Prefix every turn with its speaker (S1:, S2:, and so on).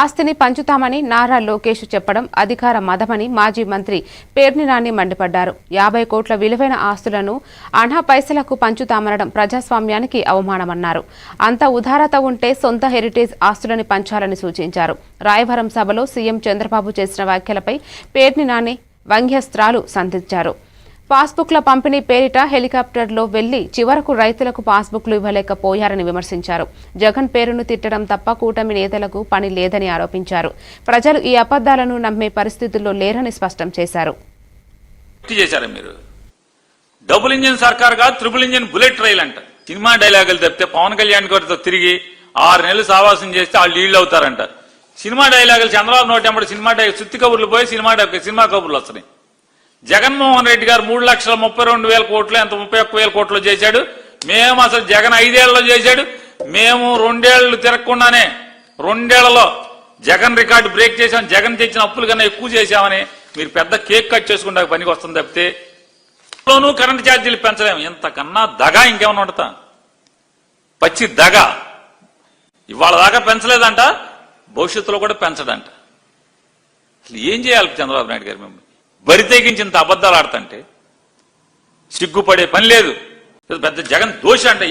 S1: ఆస్తిని పంచుతామని నారా లోకేష్ చెప్పడం అధికార మదమని మాజీ మంత్రి పేర్ని నాని మండిపడ్డారు. యాభై కోట్ల విలువైన ఆస్తులను అనా పైసలకు పంచుతామనడం ప్రజాస్వామ్యానికి అవమానమన్నారు. అంత ఉదారత ఉంటే సొంత హెరిటేజ్ ఆస్తులని పంచాలని సూచించారు. రాయవరం సభలో సీఎం చంద్రబాబు చేసిన వ్యాఖ్యలపై పేర్ని నాని వ్యంగ్యస్త్రాలు సంధించారు. పాస్బుక్ల పంపిణీ పేరిట హెలికాప్టర్లో వెళ్ళి చివరకు రైతులకు పాస్బుక్లు ఇవ్వలేకపోయారని విమర్శించారు. జగన్ పేరును తిట్టడం తప్ప కూటమి నేతలకు పని లేదని ఆరోపించారు. ప్రజలు ఈ అబద్దాలను నమ్మే పరిస్థితుల్లో లేరని స్పష్టం చేశారు.
S2: మీరు? డబుల్ ఇంజిన్ సర్కార్ కాదు త్రిబుల్ ఇంజిన్ బుల్లెట్ రైల్ అంట. సినిమా డైలాగులు తప్పితే పవన్ కళ్యాణ్ గారితో తిరిగి ఆరు నెలలు సావాసం చేస్తే వాళ్ళు లీళ్ళు అవుతారంట. సినిమా డైలాగులు చంద్రబాబు నోటి సినిమా డై సుత్తి కబుర్లు పోయి సినిమా సినిమా కబుర్లు వస్తున్నాయి. జగన్మోహన్ రెడ్డి గారు మూడు లక్షల ముప్పై రెండు వేల కోట్లు ఎంత ముప్పై ఒక్క వేల కోట్లు చేశాడు? మేము అసలు జగన్ ఐదేళ్ళలో చేశాడు. మేము రెండేళ్ళు తిరగకుండానే రెండేళ్ళలో జగన్ రికార్డు బ్రేక్ చేశాం. జగన్ తెచ్చిన అప్పులు కన్నా ఎక్కువ చేశామని మీరు పెద్ద కేక్ కట్ చేసుకుంటే పనికి వస్తుంది తప్పితే లోనూ కరెంట్ ఛార్జీలు పెంచలేము. ఇంతకన్నా దగ ఇంకేమన్నా ఉండతా పచ్చి దగ. ఇవాళ దాకా పెంచలేదంట భవిష్యత్తులో కూడా పెంచడంట. అసలు ఏం చేయాలి చంద్రబాబు నాయుడు గారు మేము వరి తెగించి ఇంత అబద్ధాలు ఆడతంటే సిగ్గుపడే పని లేదు. పెద్ద జగన్ దోష అంటే